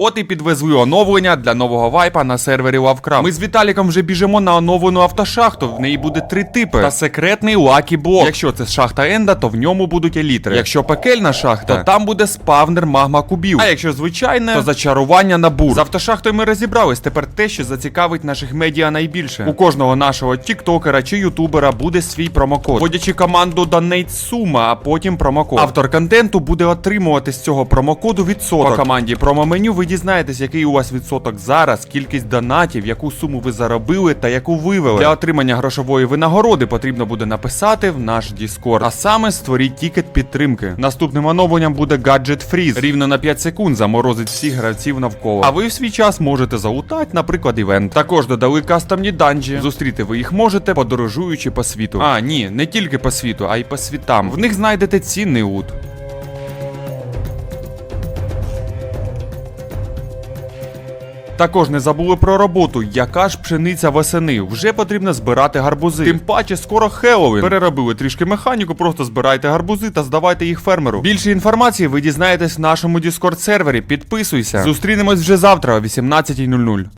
От і підвезли оновлення для нового вайпа на сервері Лавкрафт. Ми з Віталіком вже біжимо на оновлену автошахту. В неї буде три типи та секретний лакі блок. Якщо це шахта Енда, то в ньому будуть елітри. Якщо пекельна шахта, то там буде спавнер магма кубів. А якщо звичайне, то зачарування на бур. З автошахтою ми розібрались. Тепер те, що зацікавить наших медіа найбільше. У кожного нашого тіктокера чи ютубера буде свій промокод. Вводячи команду Donate сума, а потім промокод. Автор контенту буде отримувати з цього промокоду відсоток. По команді промо-меню ви дізнаєтесь, який у вас відсоток зараз, кількість донатів, яку суму ви заробили та яку вивели. Для отримання грошової винагороди потрібно буде написати в наш Discord. А саме створіть тікет підтримки. Наступним оновленням буде Gadget Freeze. Рівно на 5 секунд заморозить всіх гравців навколо. А ви в свій час можете залутати, наприклад, івент. Також додали кастомні данжі. Зустріти ви їх можете, подорожуючи по світу. А, ні, не тільки по світу, а й по світам. В них знайдете цінний лут. Також не забули про роботу, яка ж пшениця восени. Вже потрібно збирати гарбузи. Тим паче, скоро Хеллоуін. Переробили трішки механіку, просто збирайте гарбузи та здавайте їх фермеру. Більше інформації ви дізнаєтесь в нашому Discord сервері. Підписуйся. Зустрінемось вже завтра о 18.00.